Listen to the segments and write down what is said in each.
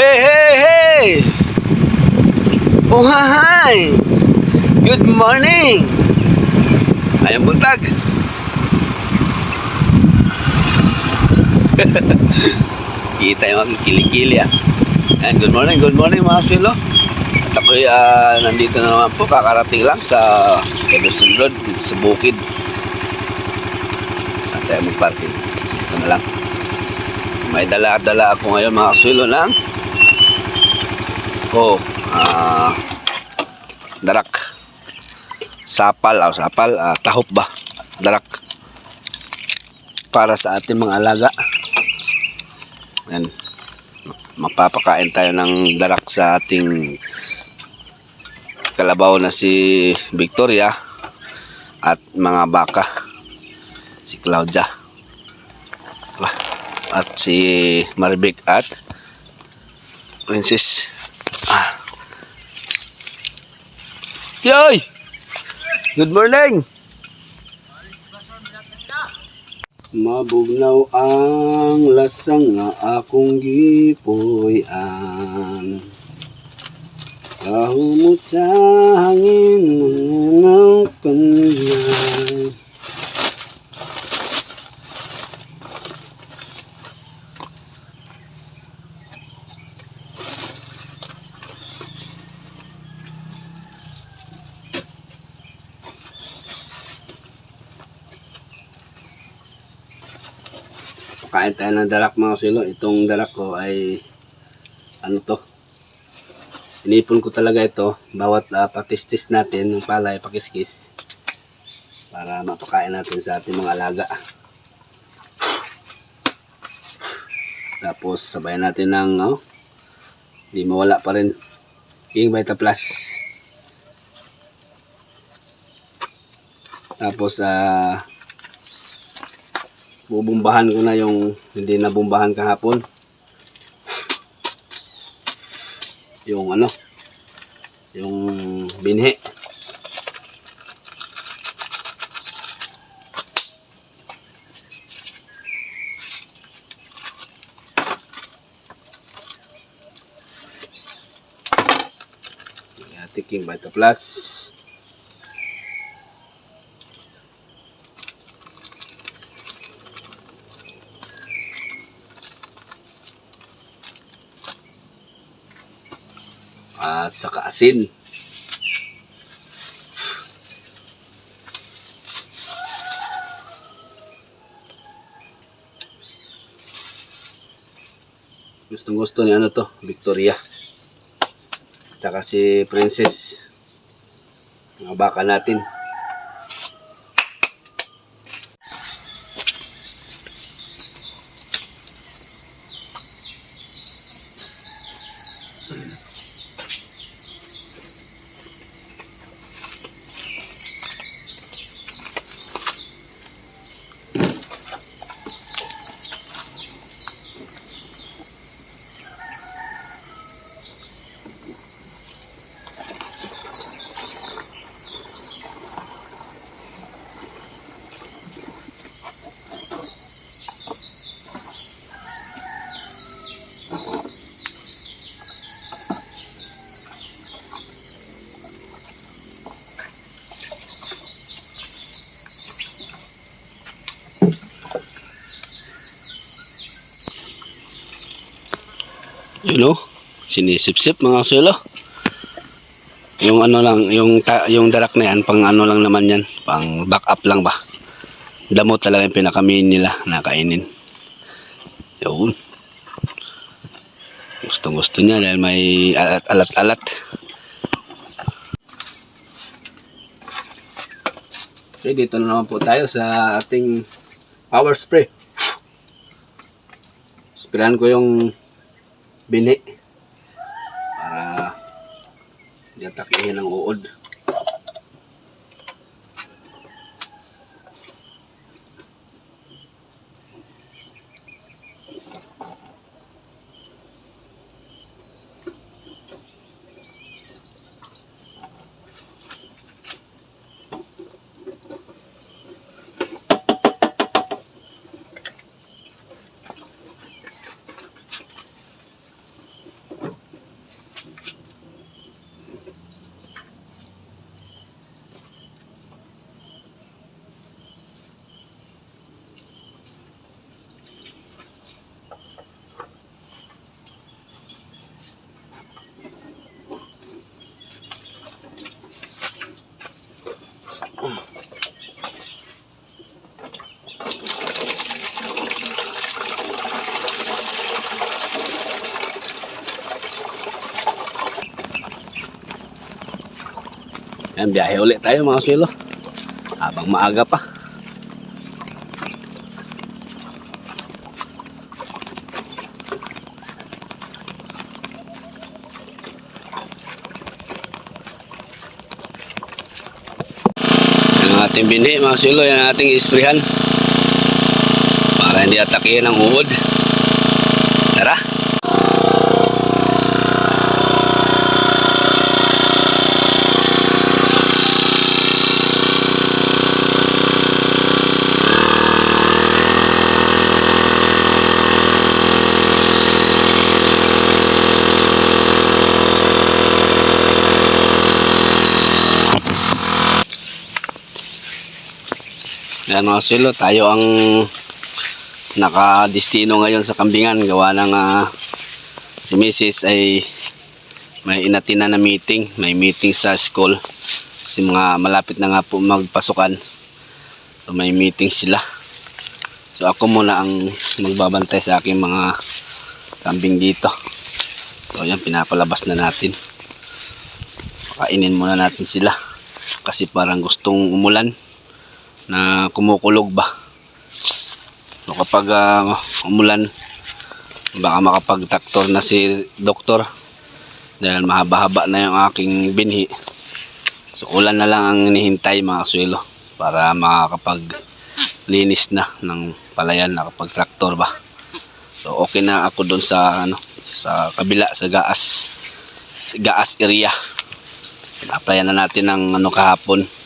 Hey, hey, hey! Oh, hi! Good morning! Ayang buntag! Kita yung mga kilikili ah. Ayan, good morning, good morning mga silo. At ako'y ah, nandito na naman po, kakarating lang sa Quezon Road, sa Bukid. Saan tayo mag-parking? Ito na lang. May dala-dala ako ngayon mga kasulo ng oh, ah darak. Sapal, oh, sapal, ah, tahop ba? Darak. Para sa ating mga alaga. Yan. Mapapakain tayo ng darak sa ating kalabaw na si Victoria at mga baka si Claudia at si Maribik at Princess. Ah. Yoy! Good morning! Mabugnaw ang lasang nga akong gipuy-an Kahumot sa hangin ng kanyan Kain tayo ng dalak mga silo. Itong dalak ko ay ano to? Inipon ko talaga ito. Bawat uh, patistis natin ng palay, pakiskis. Para mapakain natin sa ating mga alaga. Tapos sabayan natin ng oh, di mawala pa rin King Vita Plus. Tapos ah bubumbahan ko na yung hindi nabumbahan kahapon. Yung ano? Yung binhi. Tiking Vita Plus at saka asin. Gustong gusto ni ano to, Victoria. Tsaka si Princess. Mga baka natin. Yun o, sinisip-sip mga sulo. Yung ano lang, yung ta- yung darak na yan, pang ano lang naman yan, pang back up lang ba. Damo talaga yung pinakamin nila na kainin. Yun. Gustong gusto niya dahil may alat- alat-alat. Okay, dito na naman po tayo sa ating power spray. Sprayan ko yung bini para hindi atakihin ng uod. Yan, biyahe ulit tayo mga swelo. Habang maaga pa. Ating binhi mga swelo. Yan ating isprihan. Para hindi atakihin ang uod. Tara. Yan mga tayo ang nakadestino ngayon sa kambingan. Gawa ng ah, si Mrs. ay may inatina na meeting. May meeting sa school. Kasi mga malapit na nga po magpasukan. So may meeting sila. So ako muna ang magbabantay sa aking mga kambing dito. So yan, pinapalabas na natin. Kainin muna natin sila. Kasi parang gustong umulan na kumukulog ba. So kapag ah, umulan, baka makapag-traktor na si doktor dahil mahaba-haba na yung aking binhi. So ulan na lang ang hinihintay mga suelo para makakapag linis na ng palayan nakapag-traktor ba. So okay na ako doon sa ano sa kabila sa gaas sa gaas area. Applyan na natin ng ano kahapon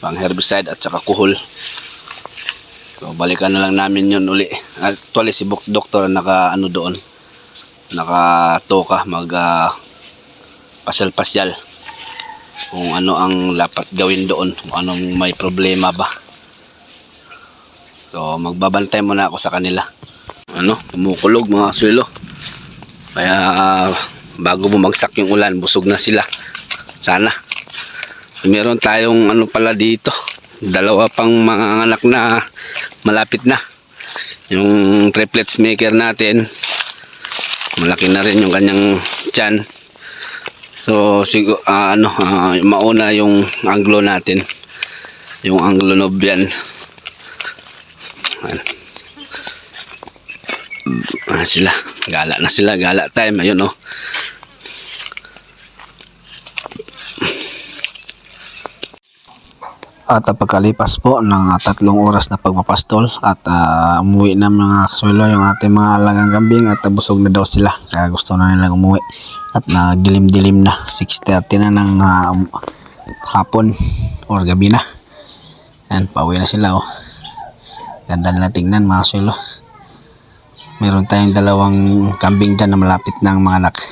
pang herbicide at saka kuhol. So balikan na lang namin yun uli. Actually si Buk Doktor naka ano doon. Nakatoka mag ah, pasyal-pasyal. Kung ano ang dapat gawin doon, kung anong may problema ba. So magbabantay muna ako sa kanila. Ano, kumukulog mga suelo. Kaya ah, bago bumagsak yung ulan, busog na sila. Sana. Meron tayong ano pala dito. Dalawa pang mga anak na malapit na. Yung triplets maker natin. Malaki na rin yung kanyang tiyan. So siguro ano ah, mauna yung anglo natin. Yung anglo nobian. Ah, sila. Gala na sila. Gala time. Ayun oh. At uh, pagkalipas po ng uh, tatlong oras na pagpapastol at uh, umuwi na mga kasuelo yung ating mga alagang kambing at uh, busog na daw sila. Kaya gusto na nilang umuwi. At nagilim-dilim na. 6.30 na ng uh, hapon or gabi na. Yan pauwi na sila oh. Ganda nila tingnan mga kasuelo. Meron tayong dalawang kambing dyan na malapit ng mga anak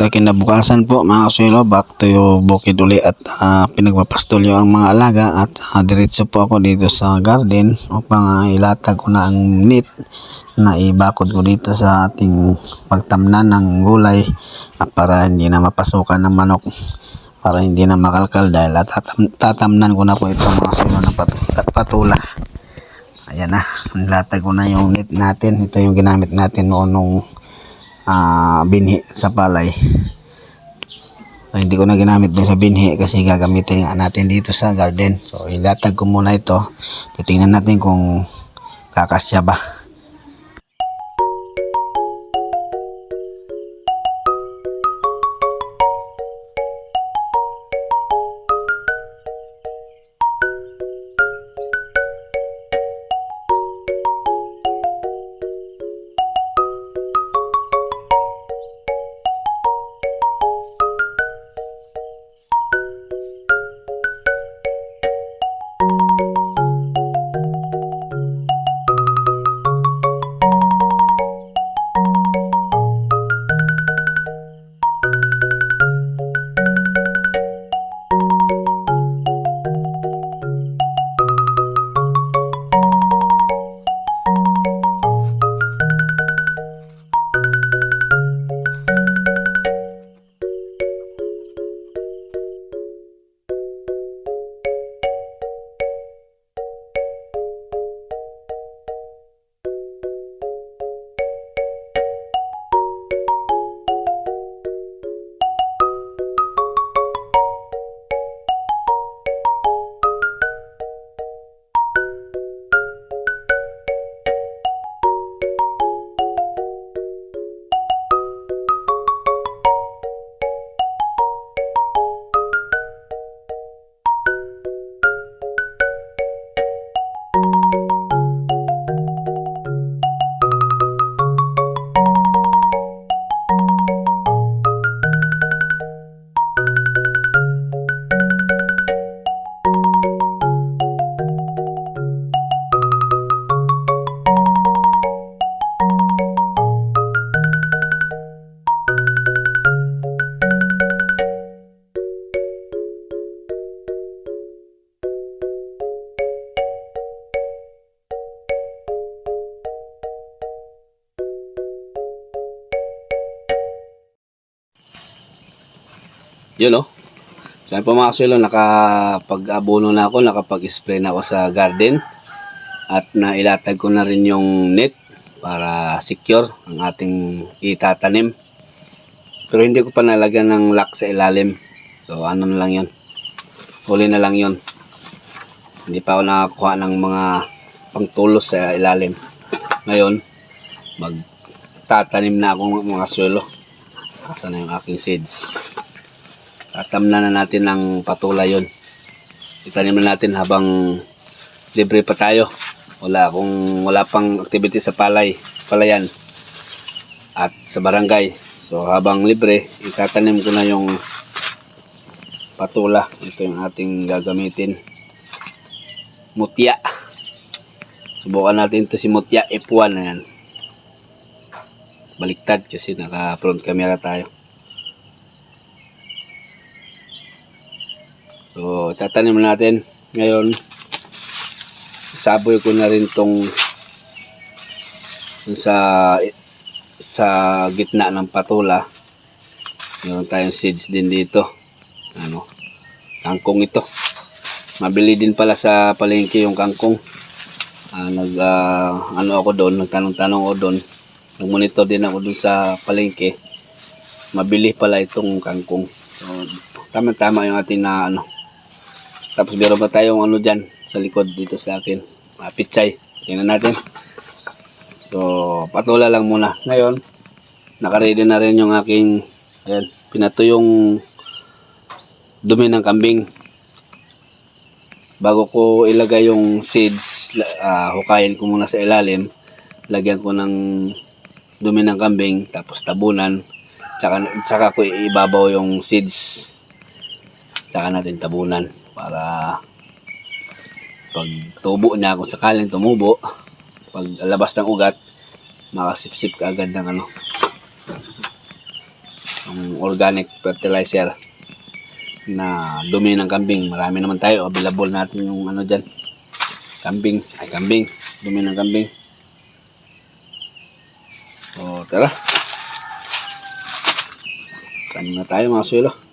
uh, kinabukasan po mga kasuelo, back to bukid uli at uh, pinagpapastol yung mga alaga at uh, diretso po ako dito sa garden upang uh, ilatag ko na ang meat na ibakod ko dito sa ating pagtamnan ng gulay at para hindi na mapasukan ng manok para hindi na makalkal dahil at tatam tatamnan ko na po itong mga kasuelo ng pat patula. Ayan na, nilatag ko na yung net natin. Ito yung ginamit natin noon nung ah, binhi sa palay. So, hindi ko na ginamit dun sa binhi kasi gagamitin nga natin dito sa garden. So ilatag ko muna ito. Titingnan natin kung kakasya ba. Yun oh. Sabi po mga kasulo, nakapag-abono na ako, nakapag-spray na ako sa garden. At nailatag ko na rin yung net para secure ang ating itatanim. Pero hindi ko pa nalagyan ng lock sa ilalim. So ano na lang yun. Huli na lang yun. Hindi pa ako nakakuha ng mga pangtulos sa ilalim. Ngayon, magtatanim na ako ng mga suelo. Asa na yung aking seeds. Tatamnan na natin ng patula yun. Itanim na natin habang libre pa tayo. Wala kung wala pang activity sa palay, palayan at sa barangay. So habang libre, itatanim ko na yung patula. Ito yung ating gagamitin. Mutya. Subukan natin to si Mutya F1 na. Baliktad kasi naka front camera tayo. So, tatanim natin. Ngayon, saboy ko na rin tong sa sa gitna ng patula. Meron tayong seeds din dito. Ano? Kangkong ito. Mabili din pala sa palengke yung kangkong. Ah, nag ah, ano ako doon, nagtanong-tanong ako doon. Nag-monitor din ako doon sa palengke. Mabili pala itong kangkong. So, tama-tama yung ating na ano. Tapos meron pa tayong ano dyan sa likod dito sa akin. Uh, pitsay. Tingnan natin. So, patula lang muna. Ngayon, nakaready na rin yung aking ayan, pinato yung dumi ng kambing. Bago ko ilagay yung seeds, uh, hukayin ko muna sa ilalim. Lagyan ko ng dumi ng kambing, tapos tabunan. Tsaka, tsaka ko ibabaw yung seeds. Tsaka natin tabunan para pag tubo niya kung sakaling tumubo pag labas ng ugat makasipsip ka agad ng ano ang organic fertilizer na dumi ng kambing. Marami naman tayo available natin yung ano dyan. Kambing ay kambing. Dumi ng kambing. So tara. Kanin na tayo mga suelo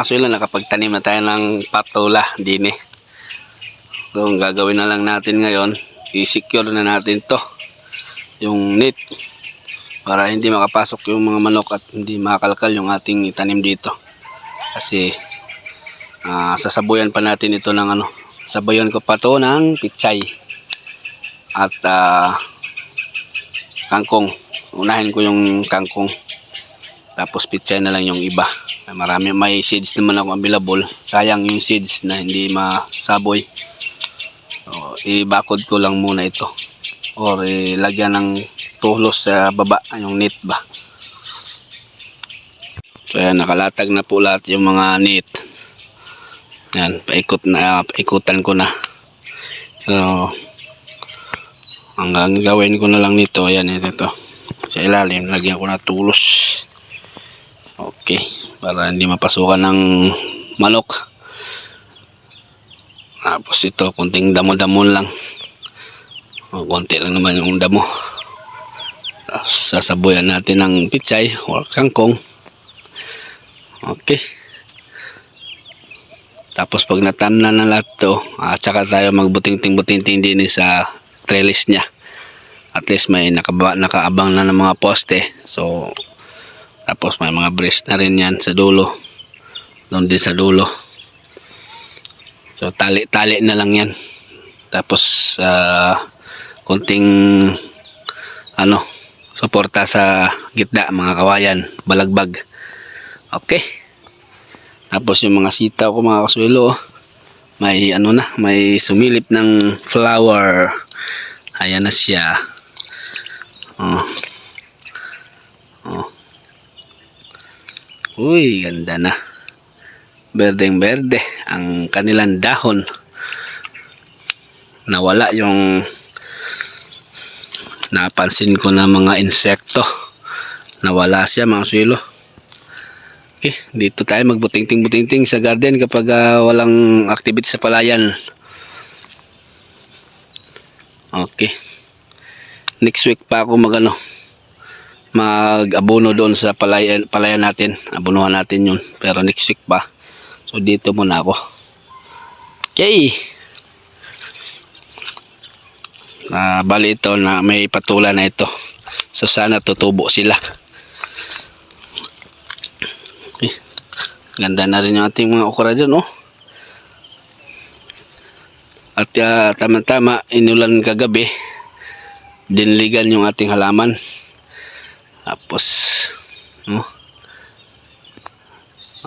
mga kasulo, nakapagtanim na tayo ng patula din eh. So, ang gagawin na lang natin ngayon, i-secure na natin to yung net para hindi makapasok yung mga manok at hindi makakalkal yung ating itanim dito. Kasi ah, sasabuyan pa natin ito ng ano, sabayan ko pa to ng pitsay at ah, kangkong. Unahin ko yung kangkong tapos pitsay na lang yung iba Marami may seeds naman ako available. Sayang yung seeds na hindi masaboy. So, ibakod ko lang muna ito. Or ilagyan ng tulos sa baba, yung net ba. So ayan, nakalatag na po lahat yung mga net. Yan, paikot na, paikutan ko na. So, hanggang gawin ko na lang nito, ayan, ito, ito. Sa ilalim, lagyan ko na tulos. Okay, para hindi mapasukan ng manok. Tapos ito, kunting damo-damo lang. O, konti lang naman yung damo. Tapos sasabuyan natin ng pichay o kangkong. Okay. Tapos pag natamna na lahat to, at saka tayo magbuting-ting-buting-ting din sa trellis niya. At least may nakaba, nakaabang na ng mga poste. So, tapos may mga brace na rin yan sa dulo. Doon din sa dulo. So, tali-tali na lang yan. Tapos, ah, kunting ano, suporta sa gitna, mga kawayan, balagbag. Okay. Tapos yung mga sita ko mga kasuelo, may ano na, may sumilip ng flower. Ayan na siya. Oh. Oh. Uy, ganda na. Berdeng berde ang kanilang dahon. Nawala yung napansin ko na mga insekto. Nawala siya mga kasuelo. Okay, dito tayo magbuting-ting-buting-ting sa garden kapag ah, walang activity sa palayan. Okay. Next week pa ako magano mag-abono doon sa palayan, palayan natin. Abonuhan natin yun. Pero next week pa. So dito muna ako. Okay. Ah, bali ito na may patula na ito. So sana tutubo sila. Ganda na rin yung ating mga okra dyan, oh. At ah, tama-tama, inulan kagabi. Dinligan yung ating halaman. Tapos, oh.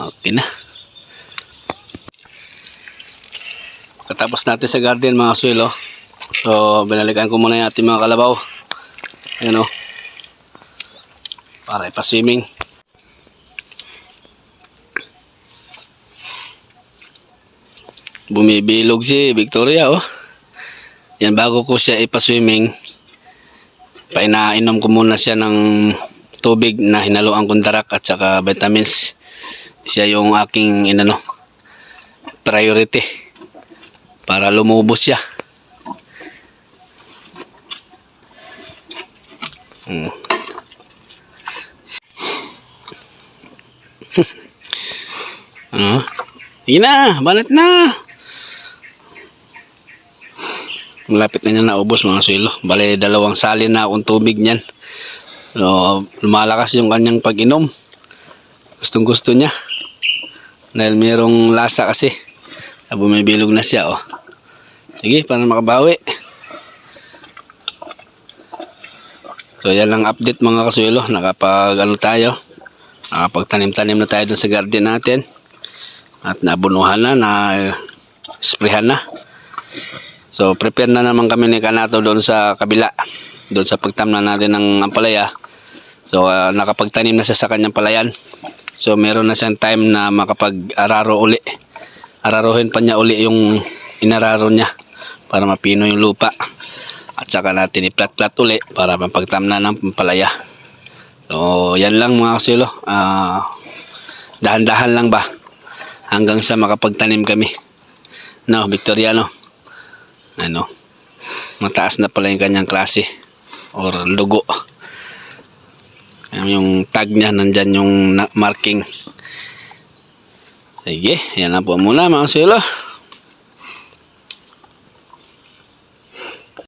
Okay na. Katapos natin sa garden mga suelo. So, binalikan ko muna yung ating mga kalabaw. Ayan, oh. Para ipaswimming. bumibilog si Victoria oh. Yan bago ko siya ipaswimming. Painainom ko muna siya ng tubig na hinaluan kong darak at saka vitamins. Siya yung aking inano priority para lumubos siya. Hmm. ano? Sige na, banat na. Malapit na niya naubos mga silo. Bale, dalawang salin na akong tubig niyan. So, lumalakas yung kanyang pag-inom. Gustong gusto niya. Dahil mayroong lasa kasi. Bumibilog na siya, oh. Sige, para makabawi. So, yan lang update mga kasuelo. Nakapag, ano tayo. Nakapagtanim-tanim na tayo dun sa garden natin. At nabunuhan na, na sprayhan na. So, prepare na naman kami ni Kanato doon sa kabila. Doon sa pagtamna natin ng ampalaya. So, ah, nakapagtanim na siya sa kanyang palayan. So, meron na siyang time na makapag-araro uli. Araruhin pa niya uli yung inararo niya para mapino yung lupa. At saka natin i-plat-plat uli para mapagtamna ng palaya. So, yan lang mga kasilo. Ah, dahan-dahan lang ba hanggang sa makapagtanim kami. No, Victoriano ano, mataas na pala yung kanyang klase or lugo. Ayan yung tag niya, nandyan yung marking. Sige, yan na po muna mga silo.